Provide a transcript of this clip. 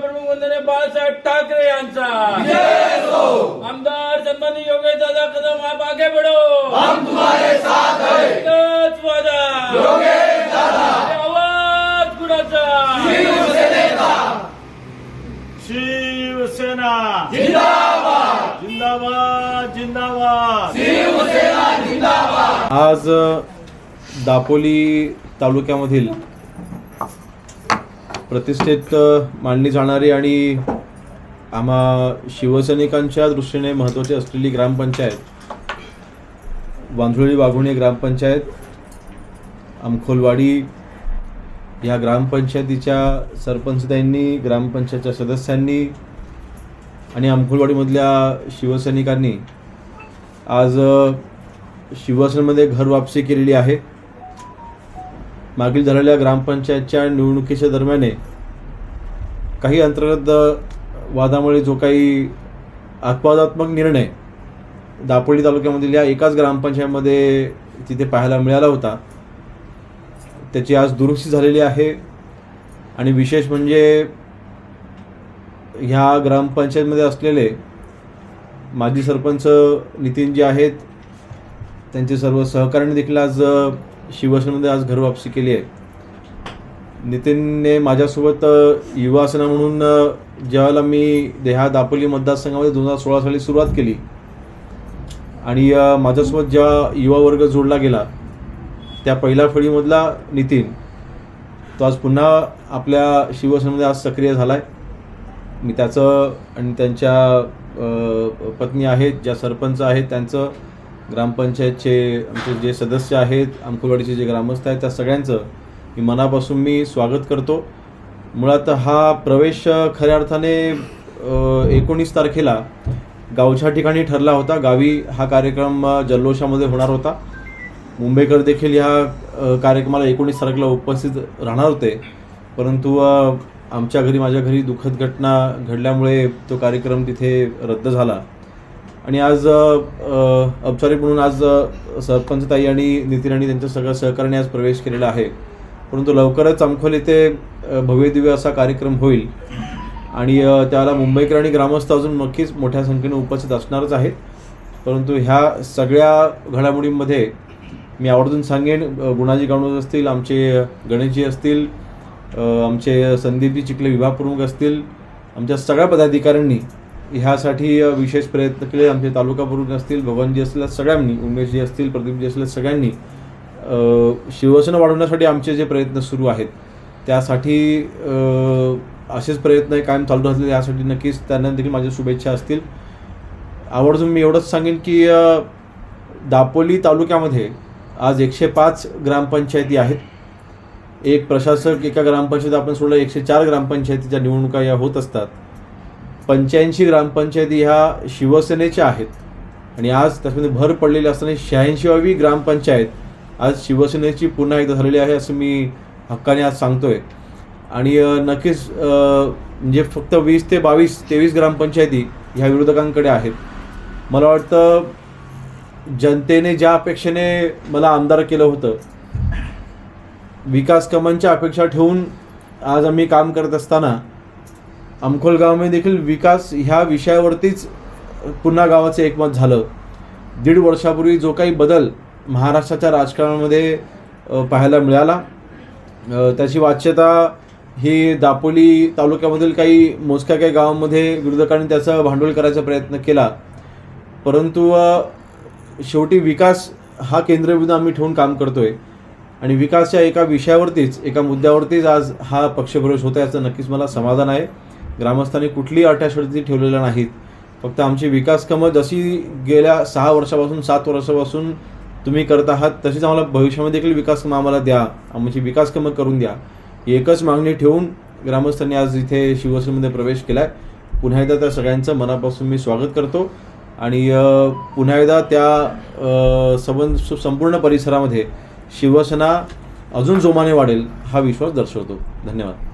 प्रमुख वंदनीय बाळासाहेब ठाकरे यांचा. आमदार सन्मानी योगेश दादा कदम आप आगे बढ़ो. हम तुम्हारे साथ है. एकच वादा. आवाज कुणाचा? शिवसेना. जिंदाबाद. जिंदाबाद. आज दापोली तालुक्यामधील प्रतिष्ठेत मानली जाणारी आणि आम्हा शिवसैनिकांच्या दृष्टीने महत्त्वाची असलेली ग्रामपंचायत वांझुळी वाघुणे ग्रामपंचायत आमखोलवाडी या ग्रामपंचायतीच्या सरपंचताईंनी ग्रामपंचायतच्या सदस्यांनी आणि आमखोलवाडीमधल्या शिवसैनिकांनी आज शिवसेनेमध्ये घर वापसी केलेली आहे. मागील झालेल्या ग्रामपंचायतच्या निवडणुकीच्या दरम्यान काही अंतर्गत वादामुळे जो काही अपवादात्मक निर्णय दापोली तालुक्यामधील या एकाच ग्रामपंचायतमध्ये तिथे पाहायला मिळाला होता त्याची आज दुरुस्ती झालेली आहे. आणि विशेष म्हणजे ह्या ग्रामपंचायतमध्ये असलेले माजी सरपंच नितीन जे आहेत त्यांचे सर्व सहकार्याने देखील आज शिवसेनेमध्ये आज घरवापसी केली आहे नितीनने माझ्यासोबत अ, युवा सेना म्हणून ज्यावेळेला मी देहा दापोली मतदारसंघामध्ये दोन हजार सोळा साली सुरुवात केली आणि माझ्यासोबत जेव्हा युवा वर्ग जोडला गेला त्या पहिल्या फळीमधला नितीन तो आज पुन्हा आपल्या शिवसेनेमध्ये आज सक्रिय झाला आहे मी त्याचं आणि त्यांच्या पत्नी आहेत ज्या सरपंच आहेत त्यांचं ग्रामपंचायतचे आमचे जे सदस्य आहेत अंकुलवाडीचे जे ग्रामस्थ आहेत त्या सगळ्यांचं मी मनापासून मी स्वागत करतो. मुळात हा प्रवेश खऱ्या अर्थाने एकोणीस तारखेला गावच्या ठिकाणी ठरला होता. गावी हा कार्यक्रम जल्लोषामध्ये होणार होता. मुंबईकर देखील ह्या कार्यक्रमाला एकोणीस तारखेला उपस्थित राहणार होते. परंतु आमच्या घरी माझ्या घरी दुःखद घटना घडल्यामुळे तो कार्यक्रम तिथे रद्द झाला. आणि आज औपचारिक म्हणून आज सरपंचताई आणि नितीन आणि त्यांच्या सगळ्या सहकार्याने आज प्रवेश केलेला आहे. परंतु लवकरच अंखोल येथे भव्यदिव्य असा कार्यक्रम होईल. आणि त्याला मुंबईकर आणि ग्रामस्थ अजून नक्कीच मोठ्या संख्येने उपस्थित असणारच आहेत. परंतु ह्या सगळ्या घडामोडींमध्ये मी आवर्जून सांगेन गुणाजी गावणूक असतील आमचे गणेशजी असतील आमचे संदीपजी चिखले विभाग प्रमुख असतील आमच्या सगळ्या पदाधिकाऱ्यांनी ह्यासाठी विशेष प्रयत्न केले. आमचे तालुका प्रमुख असतील भगवानजी असतील सगळ्यांनी उमेशजी असतील प्रदीपजी असतील सगळ्यांनी शिवसेना वाढवण्यासाठी आमचे जे प्रयत्न सुरू आहेत त्यासाठी असेच प्रयत्न कायम चालू असले यासाठी नक्कीच त्यांना देखील माझ्या शुभेच्छा असतील. आवर्जून मी एवढंच सांगेन की दापोली तालुक्यामध्ये आज एकशे पाच ग्रामपंचायती आहेत. एक प्रशासक एका ग्रामपंचायत आपण सोडलं एकशे चार ग्रामपंचायतीच्या निवडणुका या होत असतात. पंच्याऐंशी ग्रामपंचायती ह्या शिवसेनेच्या आहेत. आणि आज त्याच्यामध्ये भर पडलेली असताना शहाऐंशीवावी ग्रामपंचायत आज शिवसेनेची पुन्हा एकदा झालेली आहे असं मी हक्काने आज सांगतोय. आणि नक्कीच म्हणजे फक्त वीस ते बावीस तेवीस ग्रामपंचायती ह्या विरोधकांकडे आहेत. मला वाटतं जनतेने ज्या अपेक्षेने मला आमदार केलं होतं विकास कमांच्या अपेक्षा ठेवून आज आम्ही काम करत असताना अमखोल देखील विकास ह्या विषयावरतीच पुन्हा गावाचं एकमत झालं. दीड वर्षापूर्वी जो काही बदल महाराष्ट्राच्या राजकारणामध्ये पाहायला मिळाला. त्याची वाच्यता ही दापोली तालुक्यामधील काही मोजक्या काही गावांमध्ये विरोधकांनी त्याचं भांडवल करायचा प्रयत्न केला. परंतु शेवटी विकास हा केंद्रबिंदू आम्ही ठेवून काम करतो आहे आणि विकासच्या एका विषयावरतीच एका मुद्द्यावरतीच आज हा पक्षप्रवेश होता याचं नक्कीच मला समाधान आहे. ग्रामस्थांनी कुठलीही अट्याशर्ती ठेवलेल्या नाहीत. फक्त आमची विकास कामं जशी गेल्या सहा वर्षापासून सात वर्षापासून तुम्ही करत आहात तशीच आम्हाला भविष्यामध्ये देखील विकास कामं आम्हाला द्या. आमची विकास कामं करून द्या. एकच मागणी ठेवून ग्रामस्थांनी आज इथे शिवसेनेमध्ये प्रवेश केला आहे पुन्हा एकदा त्या सगळ्यांचं मनापासून मी स्वागत करतो. आणि पुन्हा एकदा त्या अ, संपूर्ण परिसरामध्ये शिवसेना अजून जोमाने वाढेल हा विश्वास दर्शवतो. धन्यवाद.